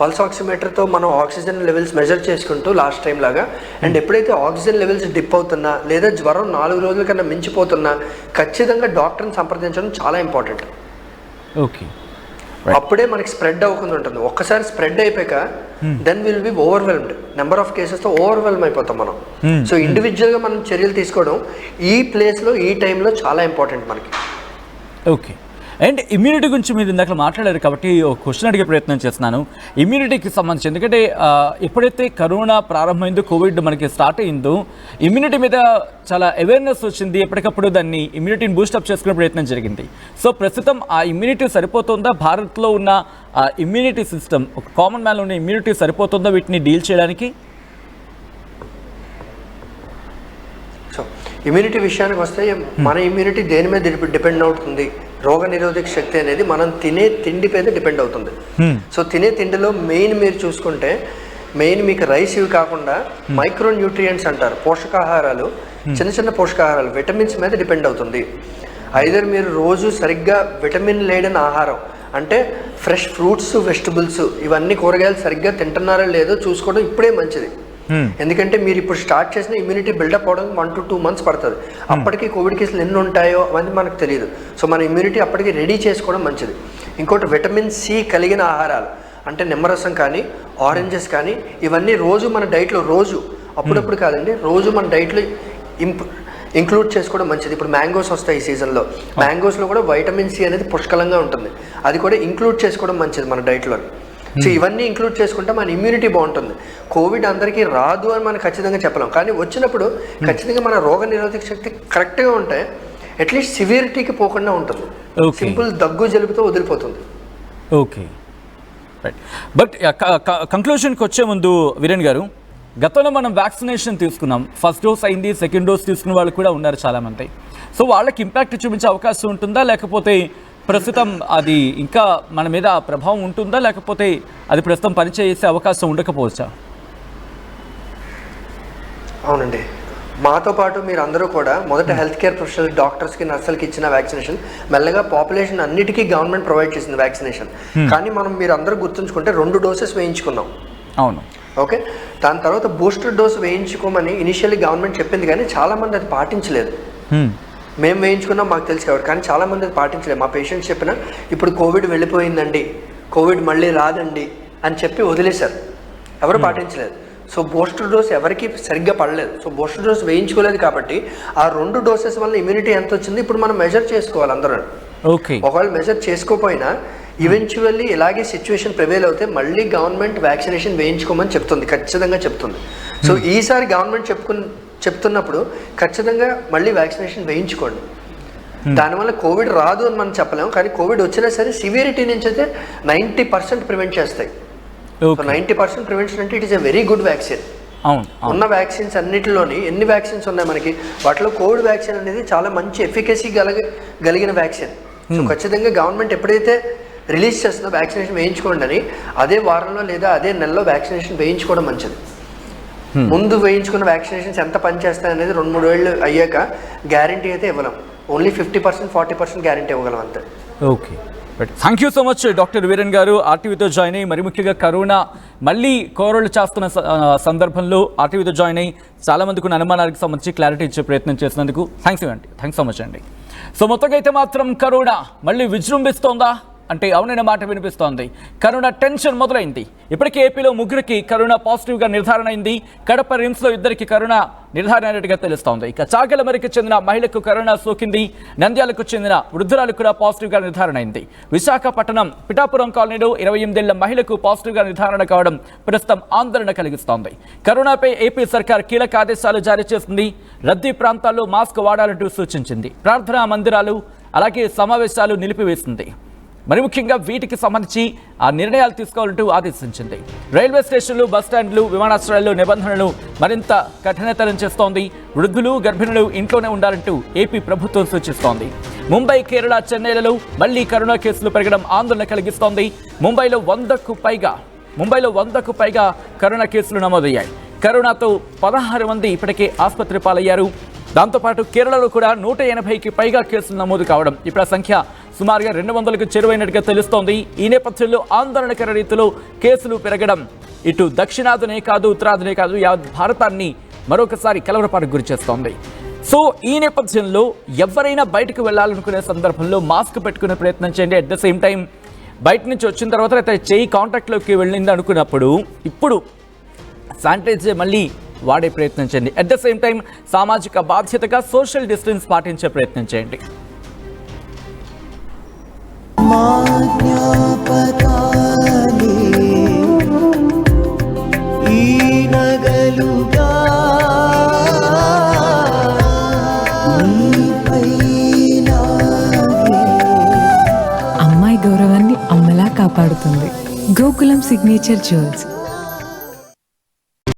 పల్స్ ఆక్సిమీటర్తో మనం ఆక్సిజన్ లెవెల్స్ మెజర్ చేసుకుంటూ లాస్ట్ టైం లాగా అండ్ ఎప్పుడైతే ఆక్సిజన్ లెవెల్స్ డిప్ అవుతున్నా లేదా జ్వరం నాలుగు రోజుల కన్నా మించిపోతున్నా ఖచ్చితంగా డాక్టర్ని సంప్రదించడం చాలా ఇంపార్టెంట్ ఓకే అప్పుడే మనకి స్ప్రెడ్ అవ్వకుండా ఉంటుంది. ఒక్కసారి స్ప్రెడ్ అయిపోయాక then will be overwhelmed number of కేసెస్తో overwhelm అయిపోతాం మనం. సో ఇండివిజువల్గా మనం చర్యలు తీసుకోవడం ఈ ప్లేస్లో ఈ టైంలో చాలా ఇంపార్టెంట్ మనకి. ఓకే అండ్ ఇమ్యూనిటీ గురించి మీరు ఇందాక మాట్లాడారు కాబట్టి ఒక క్వశ్చన్ అడిగే ప్రయత్నం చేస్తున్నాను. ఇమ్యూనిటీకి సంబంధించి ఎందుకంటే ఎప్పుడైతే కరోనా ప్రారంభమైందో కోవిడ్ మనకి స్టార్ట్ అయిందో ఇమ్యూనిటీ మీద చాలా అవేర్నెస్ వచ్చింది. ఎప్పటికప్పుడు దాన్ని ఇమ్యూనిటీని బూస్టప్ చేసుకునే ప్రయత్నం జరిగింది. సో ప్రస్తుతం ఆ ఇమ్యూనిటీ సరిపోతుందా? భారత్లో ఉన్న ఇమ్యూనిటీ సిస్టమ్ ఒక కామన్ మ్యాన్లో ఉన్న ఇమ్యూనిటీ సరిపోతుందా? వీటిని డీల్ చేయడానికి సో ఇమ్యూనిటీ విషయానికి వస్తే మన ఇమ్యూనిటీ దేని మీద డిపెండ్ అవుతుంది? రోగ నిరోధక శక్తి అనేది మనం తినే తిండి మీద డిపెండ్ అవుతుంది. సో తినే తిండిలో మెయిన్ మీరు చూసుకుంటే మెయిన్ మీకు రైస్ ఇవి కాకుండా మైక్రో న్యూట్రియంట్స్ అంటారు పోషకాహారాలు చిన్న చిన్న పోషకాహారాలు విటమిన్స్ మీద డిపెండ్ అవుతుంది. ఐదర్ మీరు రోజు సరిగ్గా విటమిన్ లేడని ఆహారం అంటే ఫ్రెష్ ఫ్రూట్స్ వెజిటబుల్స్ ఇవన్నీ కూరగాయలు సరిగ్గా తింటున్నారో లేదో చూసుకోవడం ఇప్పుడే మంచిది. ఎందుకంటే మీరు ఇప్పుడు స్టార్ట్ చేసిన ఇమ్యూనిటీ బిల్డప్ అవడం వన్ టు టూ మంత్స్ పడుతుంది. అప్పటికి కోవిడ్ కేసులు ఎన్ని ఉంటాయో అవన్నీ మనకు తెలియదు. సో మన ఇమ్యూనిటీ అప్పటికి రెడీ చేసుకోవడం మంచిది. ఇంకోటి విటమిన్ సి కలిగిన ఆహారాలు అంటే నిమ్మరసం కానీ ఆరెంజెస్ కానీ ఇవన్నీ రోజు మన డైట్లో రోజు అప్పుడప్పుడు కాదండి రోజు మన డైట్లో ఇంప్ ఇంక్లూడ్ చేసుకోవడం మంచిది. ఇప్పుడు మ్యాంగోస్ వస్తాయి ఈ సీజన్లో మ్యాంగోస్లో కూడా వైటమిన్ సి అనేది పుష్కలంగా ఉంటుంది. అది కూడా ఇంక్లూడ్ చేసుకోవడం మంచిది మన డైట్లో సో ఇవన్నీ ఇంక్లూడ్ చేసుకుంటే మన ఇమ్యూనిటీ బాగుంటుంది. కోవిడ్ అందరికీ రాదు అని మనం ఖచ్చితంగా చెప్పలేం. కానీ వచ్చినప్పుడు ఖచ్చితంగా మన రోగ నిరోధక శక్తి కరెక్ట్గా ఉంటే అట్లీస్ట్ సివియరిటీకి పోకుండా ఉంటుంది. సింపుల్ దగ్గు జలుబుతో వదిలిపోతుంది. ఓకే రైట్ బట్ కంక్లూషన్కి వచ్చే ముందు వీరేన్ గారు గతంలో మనం వ్యాక్సినేషన్ తీసుకున్నాం. ఫస్ట్ డోస్ అయింది సెకండ్ డోస్ తీసుకున్న వాళ్ళు కూడా ఉన్నారు చాలామంది. సో వాళ్ళకి ఇంపాక్ట్ చూపించే అవకాశం ఉంటుందా? లేకపోతే ప్రస్తుతం అది ఇంకా మన మీద ప్రభావం ఉంటుందా? లేకపోతే అది ప్రస్తుతం పనిచేసే అవకాశం ఉండకపోవచ్చా? అవునండి. మాతో పాటు మీరు అందరూ కూడా మొదట హెల్త్ కేర్ ప్రొఫెషనల్ డాక్టర్స్కి నర్సులకి ఇచ్చిన వ్యాక్సినేషన్ మెల్లగా పాపులేషన్ అన్నిటికీ గవర్నమెంట్ ప్రొవైడ్ చేసింది వ్యాక్సినేషన్. కానీ మనం మీరు అందరూ గుర్తుంచుకుంటే రెండు డోసెస్ వేయించుకున్నాం. అవును. ఓకే? దాని తర్వాత బూస్టర్ డోస్ వేయించుకోమని ఇనిషియల్లీ గవర్నమెంట్ చెప్పింది కానీ చాలామంది అది పాటించలేదు. మేము వేయించుకున్నాం మాకు తెలుసు కాబట్టి కానీ చాలామంది అది పాటించలేదు. మా పేషెంట్స్ చెప్పిన ఇప్పుడు కోవిడ్ వెళ్ళిపోయిందండి కోవిడ్ మళ్ళీ రాదండి అని చెప్పి వదిలేశారు. ఎవరు పాటించలేదు. సో బూస్టర్ డోస్ ఎవరికి సరిగ్గా పడలేదు. సో బూస్టర్ డోస్ వేయించుకోలేదు కాబట్టి ఆ రెండు డోసెస్ వల్ల ఇమ్యూనిటీ ఎంత వచ్చింది ఇప్పుడు మనం మెజర్ చేసుకోవాలి అందరూ. ఓకే. ఒకవేళ మెజర్ చేసుకోకపోయినా ఈవెన్చువల్లీ ఇలాగే సిచ్యువేషన్ ప్రివేల్ అవుతే మళ్ళీ గవర్నమెంట్ వ్యాక్సినేషన్ వేయించుకోమని చెప్తుంది ఖచ్చితంగా చెప్తుంది. సో ఈసారి గవర్నమెంట్ చెప్పుకుని చెప్తున్నప్పుడు ఖచ్చితంగా మళ్ళీ వ్యాక్సినేషన్ వేయించుకోండి. దానివల్ల కోవిడ్ రాదు అని మనం చెప్పలేము కానీ కోవిడ్ వచ్చినా సరే సివియరిటీ నుంచి అయితే నైంటీ పర్సెంట్ ప్రివెంట్ చేస్తాయి. నైంటీ పర్సెంట్ ప్రివెన్షన్ అంటే it is a very good vaccine. ఉన్న వ్యాక్సిన్స్ అన్నిటిలోని ఎన్ని వ్యాక్సిన్స్ ఉన్నాయి మనకి? వాటిలో కోవిడ్ వ్యాక్సిన్ అనేది చాలా మంచి ఎఫికసీ గలగ గలిగిన వ్యాక్సిన్. సో ఖచ్చితంగా గవర్నమెంట్ ఎప్పుడైతే రిలీజ్ చేస్తుందో వ్యాక్సినేషన్ వేయించుకోండి అని అదే వారంలో లేదా అదే నెలలో వ్యాక్సినేషన్ వేయించుకోవడం మంచిది. ముందు వేయించుకున్న వ్యాక్సినేషన్స్ ఎంత పనిచేస్తాయి అనేది రెండు మూడు ఏళ్ళు అయ్యాక గ్యారంటీ అయితే ఇవ్వలేం. Only fifty percent forty percent guarantee ఇవ్వగలం అంతే. Okay thank you so much doctor Veeran garu. ఆర్టీవీతో join అయ్యి మరి ముఖ్యంగా కరోనా మళ్ళీ కోరలు చేస్తున్న సందర్భంలో ఆర్టీవీతో జాయిన్ అయ్యి చాలా మందికి ఉన్న అనుమానాలకు సంబంధించి క్లారిటీ ఇచ్చే ప్రయత్నం చేసినందుకు థ్యాంక్స్ అండి థ్యాంక్స్ సో మచ్ అండి సో మొత్తంగా అయితే మాత్రం కరోనా మళ్ళీ విజృంభిస్తోందా? అంటే అవునైన మాట వినిపిస్తోంది. కరోనా టెన్షన్ మొదలైంది. ఇప్పటికే ఏపీలో ముగ్గురికి కరోనా పాజిటివ్గా నిర్ధారణ అయింది. కడప రిమ్స్లో ఇద్దరికి కరోనా నిర్ధారణ అయినట్టుగా తెలుస్తోంది. ఇక చాగలమరికి చెందిన మహిళకు కరోనా సోకింది. నంద్యాలకు చెందిన వృద్ధురాలకు కూడా పాజిటివ్గా నిర్ధారణ అయింది. విశాఖపట్నం పిఠాపురం కాలనీలో ఇరవై ఎనిమిదేళ్ళ మహిళకు పాజిటివ్గా నిర్ధారణ కావడం ప్రస్తుతం ఆందోళన కలిగిస్తోంది. కరోనాపై ఏపీ సర్కార్ కీలక ఆదేశాలు జారీ చేసింది. రద్దీ ప్రాంతాల్లో మాస్క్ వాడాలంటూ సూచించింది. ప్రార్థనా మందిరాలు అలాగే సమావేశాలు నిలిపివేసింది. మరి ముఖ్యంగా వీటికి సంబంధించి ఆ నిర్ణయాలు తీసుకోవాలంటూ ఆదేశించింది. రైల్వే స్టేషన్లు బస్టాండ్లు విమానాశ్రయాల్లో నిబంధనలు మరింత కఠినతరం చేస్తోంది. వృద్ధులు గర్భిణులు ఇంట్లోనే ఉండాలంటూ ఏపీ ప్రభుత్వం సూచిస్తోంది. ముంబై కేరళ చెన్నైలలో మళ్ళీ కరోనా కేసులు పెరగడం ఆందోళన కలిగిస్తోంది. ముంబైలో వందకు పైగా ముంబైలో వందకు పైగా కరోనా కేసులు నమోదయ్యాయి. కరోనాతో పదహారు మంది ఇప్పటికే ఆసుపత్రి పాలయ్యారు. దాంతోపాటు కేరళలో కూడా నూట ఎనభైకి పైగా కేసులు నమోదు కావడం ఇప్పుడు ఆ సంఖ్య సుమారుగా రెండు వందలకు చేరువైనట్టుగా తెలుస్తోంది. ఈ నేపథ్యంలో ఆందోళనకర రీతిలో కేసులు పెరగడం ఇటు దక్షిణాదినే కాదు ఉత్తరాదినే కాదు యావత్ భారతాన్ని మరొకసారి కలవరపాటు గురి చేస్తోంది. సో ఈ నేపథ్యంలో ఎవరైనా బయటకు వెళ్ళాలనుకునే సందర్భంలో మాస్క్ పెట్టుకునే ప్రయత్నం చేయండి. అట్ ద సేమ్ టైం బయట నుంచి వచ్చిన తర్వాత అయితే చేయి కాంటాక్ట్లోకి వెళ్ళింది అనుకున్నప్పుడు ఇప్పుడు శానిటైజర్ మళ్ళీ వాడే ప్రయత్నం చేయండి. అట్ ద సేమ్ టైం సామాజిక బాధ్యతగా సోషల్ డిస్టెన్స్ పాటించే ప్రయత్నం చేయండి. మా ఈ నగలుగా అమ్మాయి గౌరవాన్ని అమ్మలా కాపాడుతుంది. Gokulam signature jewels.